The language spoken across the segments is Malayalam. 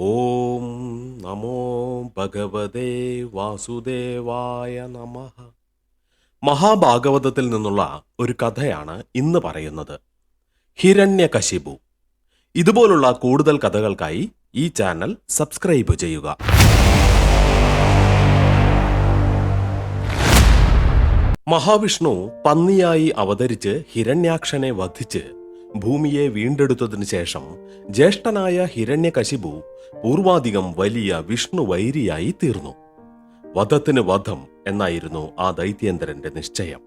ഓം നമോ ഭഗവതേ വാസുദേവായ നമ. മഹാഭാഗവതത്തിൽ നിന്നുള്ള ഒരു കഥയാണ് ഇന്ന് പറയുന്നത്. ഹിരണ്യകശിപു. ഇതുപോലുള്ള കൂടുതൽ കഥകൾക്കായി ഈ ചാനൽ സബ്സ്ക്രൈബ് ചെയ്യുക. മഹാവിഷ്ണു പന്നിയായി അവതരിച്ച് ഹിരണ്യാക്ഷനെ വധിച്ച് ഭൂമിയെ വീണ്ടെടുത്തതിനു ശേഷം ജ്യേഷ്ഠനായ ഹിരണ്യകശിപു പൂർവാധികം വലിയ വിഷ്ണു വൈരിയായി തീർന്നു. വധത്തിന് വധം എന്നായിരുന്നു ആ ദൈത്യേന്ദ്രന്റെ നിശ്ചയം.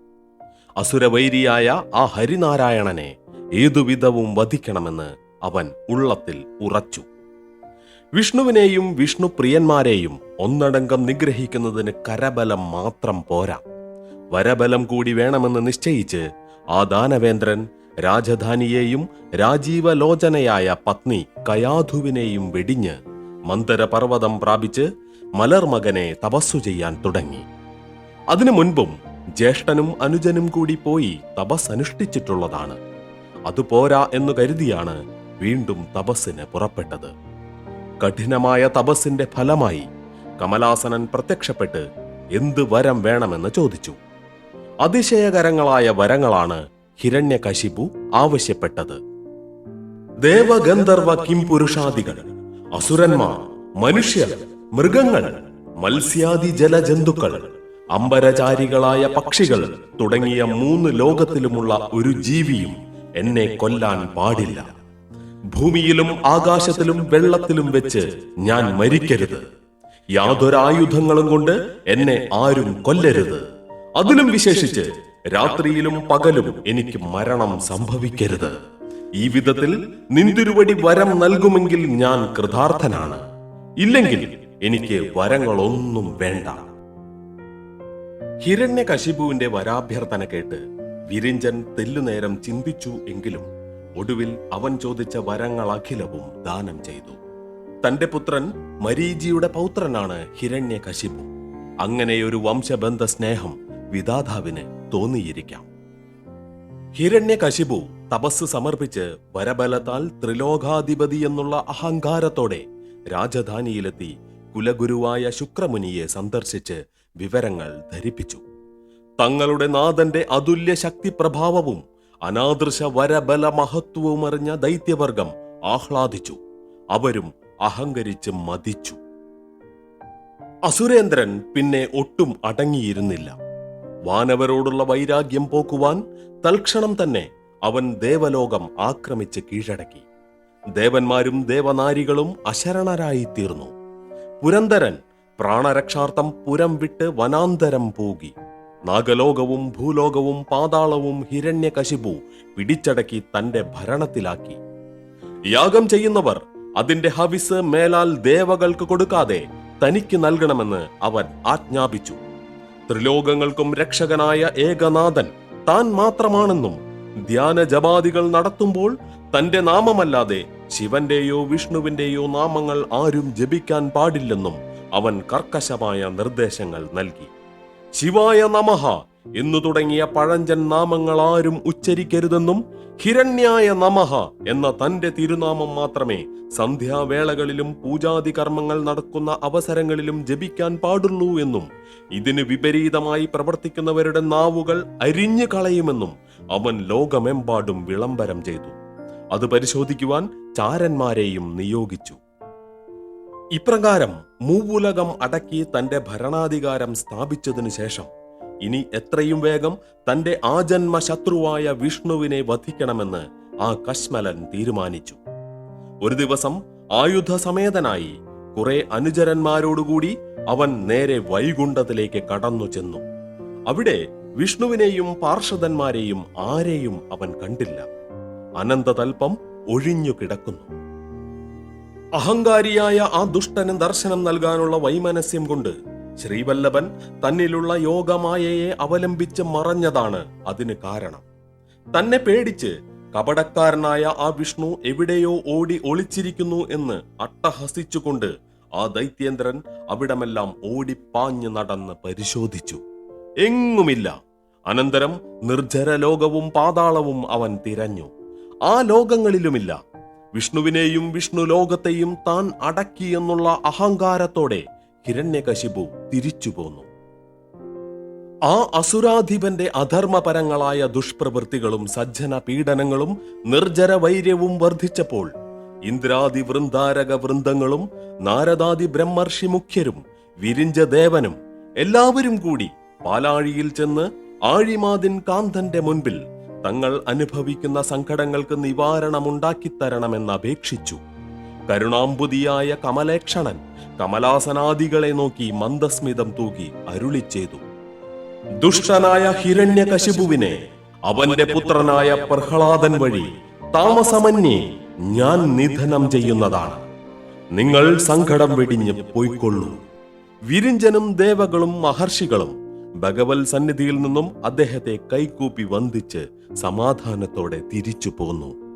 അസുരവൈരിയായ ആ ഹരിനാരായണനെ ഏതുവിധവും വധിക്കണമെന്ന് അവൻ ഉള്ളത്തിൽ ഉറച്ചു. വിഷ്ണുവിനെയും വിഷ്ണു പ്രിയന്മാരെയും ഒന്നടങ്കം നിഗ്രഹിക്കുന്നതിന് കരബലം മാത്രം പോരാ. വരബലം കൂടി വേണമെന്ന് നിശ്ചയിച്ച് ആ ദാനവേന്ദ്രൻ രാജധാനിയെയും രാജീവലോചനയായ പത്നി കയാധുവിനെയും വെടിഞ്ഞ് മന്ദരപർവതം പ്രാപിച്ച് മലർമകനെ തപസ്സു ചെയ്യാൻ തുടങ്ങി. അതിനു മുൻപും ജ്യേഷ്ഠനും അനുജനും കൂടി പോയി തപസ് അനുഷ്ഠിച്ചിട്ടുള്ളതാണ് അതുപോരാ എന്നു കരുതിയാണ് വീണ്ടും തപസ്സിന് പുറപ്പെട്ടത്. കഠിനമായ തപസ്സിന്റെ ഫലമായി കമലാസനൻ പ്രത്യക്ഷപ്പെട്ട് എന്ത് വരം വേണമെന്ന് ചോദിച്ചു. അതിശയകരങ്ങളായ വരങ്ങളാണ് ഹിരണ്യകശിപു ആവശ്യപ്പെട്ടത്. ദേവഗന്ധർവ കിംപുരുഷാദികൾ അസുരന്മാർ മനുഷ്യർ മൃഗങ്ങൾ മത്സ്യാദി ജലജന്തുക്കൾ അമ്പരചാരികളായ പക്ഷികൾ തുടങ്ങിയ മൂന്ന് ലോകത്തിലുമുള്ള ഒരു ജീവിയും എന്നെ കൊല്ലാൻ പാടില്ല. ഭൂമിയിലും ആകാശത്തിലും വെള്ളത്തിലും വെച്ച് ഞാൻ മരിക്കരുത്. യാതൊരായുധങ്ങളും കൊണ്ട് എന്നെ ആരും കൊല്ലരുത്. അതിലും വിശേഷിച്ച് രാത്രിയിലും പകലും എനിക്ക് മരണം സംഭവിക്കരുത്. ഈ വിധത്തിൽ നിന്തിരുവടി വരം നൽകുമെങ്കിൽ ഞാൻ കൃതാർത്ഥനാണ്. ഇല്ലെങ്കിൽ എനിക്ക് വരങ്ങളൊന്നും വേണ്ട. ഹിരണ്യകശിപുവിന്റെ വരാഭ്യർത്ഥന കേട്ട് വിരിഞ്ചൻ തെല്ലുനേരം ചിന്തിച്ചു എങ്കിലും ഒടുവിൽ അവൻ ചോദിച്ച വരങ്ങൾ അഖിലവും ദാനം ചെയ്തു. തന്റെ പുത്രൻ മരീജിയുടെ പൗത്രനാണ് ഹിരണ്യകശിപു. അങ്ങനെയൊരു വംശബന്ധ സ്നേഹം വിധാതാവിന് തോന്നിയിരിക്കാം. ഹിരണ്യകശിപു തപസ് സമർപ്പിച്ച് വരബലത്താൽ ത്രിലോകാധിപതി എന്നുള്ള അഹങ്കാരത്തോടെ രാജധാനിയിലെത്തി കുലഗുരുവായ ശുക്രമുനിയെ സന്ദർശിച്ച് വിവരങ്ങൾ ധരിപ്പിച്ചു. തങ്ങളുടെ നാഥന്റെ അതുല്യ ശക്തി പ്രഭാവവും അനാദൃശ വരബല മഹത്വവും അറിഞ്ഞ ദൈത്യവർഗം ആഹ്ലാദിച്ചു. അവരും അഹങ്കരിച്ച് മതിച്ചു. അസുരേന്ദ്രൻ പിന്നെ ഒട്ടും അടങ്ങിയിരുന്നില്ല. വാനവരോടുള്ള വൈരാഗ്യം പോക്കുവാൻ തൽക്ഷണം തന്നെ അവൻ ദേവലോകം ആക്രമിച്ച് കീഴടക്കി. ദേവന്മാരും ദേവനാരികളും അശരണരായി തീർന്നു പുരന്തരൻ പ്രാണരക്ഷാർത്ഥം പുരം വിട്ട് വനാന്തരം പോകി. നാഗലോകവും ഭൂലോകവും പാതാളവും ഹിരണ്യകശിപു പിടിച്ചടക്കി തന്റെ ഭരണത്തിലാക്കി. യാഗം ചെയ്യുന്നവർ അതിന്റെ ഹവിസ് മേലാൽ ദേവകൾക്ക് കൊടുക്കാതെ തനിക്ക് നൽകണമെന്ന് അവൻ ആജ്ഞാപിച്ചു. ത്രിലോകങ്ങൾക്കും രക്ഷകനായ ഏകനാഥൻ താൻ മാത്രമാണെന്നും ധ്യാന ജപാദികൾ നടത്തുമ്പോൾ തന്റെ നാമമല്ലാതെ ശിവന്റെയോ വിഷ്ണുവിന്റെയോ നാമങ്ങൾ ആരും ജപിക്കാൻ പാടില്ലെന്നും അവൻ കർക്കശമായ നിർദ്ദേശങ്ങൾ നൽകി. ശിവായ നമഃ എന്നു തുടങ്ങിയ പഴഞ്ചൻ നാമങ്ങൾ ആരും ഉച്ചരിക്കരുതെന്നും ഹിരണ്യായ നമഹ എന്ന തന്റെ തിരുനാമം മാത്രമേ സന്ധ്യാവേളകളിലും പൂജാതി കർമ്മങ്ങൾ നടക്കുന്ന അവസരങ്ങളിലും ജപിക്കാൻ പാടുള്ളൂ എന്നും ഇതിന് വിപരീതമായി പ്രവർത്തിക്കുന്നവരുടെ നാവുകൾ അരിഞ്ഞു കളയുമെന്നും അവൻ ലോകമെമ്പാടും വിളംബരം ചെയ്തു. അത് പരിശോധിക്കുവാൻ ചാരന്മാരെയും നിയോഗിച്ചു. ഇപ്രകാരം മൂവുലകം അടക്കി തന്റെ ഭരണാധികാരം സ്ഥാപിച്ചതിനു ശേഷം ഇനി എത്രയും വേഗം തന്റെ ആജന്മ ശത്രുവായ വിഷ്ണുവിനെ വധിക്കണമെന്ന് ആ കശ്മലൻ തീരുമാനിച്ചു. ഒരു ദിവസം ആയുധ സമേതനായി കുറെ അനുചരന്മാരോടുകൂടി അവൻ നേരെ വൈകുണ്ഠത്തിലേക്ക് കടന്നു ചെന്നു. അവിടെ വിഷ്ണുവിനെയും പാർഷദന്മാരെയും ആരെയും അവൻ കണ്ടില്ല. അനന്തതൽപ്പം ഒഴിഞ്ഞു കിടക്കുന്നു. അഹങ്കാരിയായ ആ ദുഷ്ടന് ദർശനം നൽകാനുള്ള വൈമനസ്യം കൊണ്ട് ശ്രീവല്ലഭൻ തന്നിലുള്ള യോഗമായയെ അവലംബിച്ച് മറഞ്ഞതാണ് അതിന് കാരണം. തന്നെ പേടിച്ച് കപടക്കാരനായ ആ വിഷ്ണു എവിടെയോ ഓടി ഒളിച്ചിരിക്കുന്നു എന്ന് അട്ടഹസിച്ചുകൊണ്ട് ആ ദൈത്യേന്ദ്രൻ അവിടമെല്ലാം ഓടിപ്പാഞ്ഞു നടന്ന് പരിശോധിച്ചു. എങ്ങുമില്ല. അനന്തരം നിർജര ലോകവും പാതാളവും അവൻ തിരഞ്ഞു. ആ ലോകങ്ങളിലുമില്ല. വിഷ്ണുവിനെയും വിഷ്ണു ലോകത്തെയും താൻ അടക്കിയെന്നുള്ള അഹങ്കാരത്തോടെ ഹിരണ്യകശിപു തിരിച്ചു പോന്നു ആ അസുരാധിപന്റെ അധർമ്മപരങ്ങളായ ദുഷ്പ്രവൃത്തികളും സജ്ജന പീഡനങ്ങളും നിർജര വൈര്യവും വർദ്ധിച്ചപ്പോൾ ഇന്ദ്രാദി വൃന്ദാരക വൃന്ദങ്ങളും നാരദാദി ബ്രഹ്മർഷി മുഖ്യരും വിരിഞ്ച ദേവനും എല്ലാവരും കൂടി പാലാഴിയിൽ ചെന്ന് ആഴിമാതിൻ കാന്തന്റെ മുൻപിൽ തങ്ങൾ അനുഭവിക്കുന്ന സങ്കടങ്ങൾക്ക് നിവാരണമുണ്ടാക്കിത്തരണമെന്ന് അപേക്ഷിച്ചു. കരുണാംബുതിയായ കമലേക്ഷണൻ കമലാസനാദികളെ നോക്കി മന്ദസ്മിതം തൂകി അരുളി ചെയ്തു. ദുഷ്ടനായ ഹിരണ്യകശിപുവിനെ അവന്റെ പുത്രനായ പ്രഹ്ലാദൻ വഴി താമസമന്യേ ഞാൻ നിധനം ചെയ്യുന്നതാണ്. നിങ്ങൾ സങ്കടം വെടിഞ്ഞ് പോയിക്കൊള്ളൂ. വിരിഞ്ചനും ദേവകളും മഹർഷികളും ഭഗവത് സന്നിധിയിൽ നിന്നും അദ്ദേഹത്തെ കൈകൂപ്പി വന്ദിച്ച് സമാധാനത്തോടെ തിരിച്ചു പോന്നു.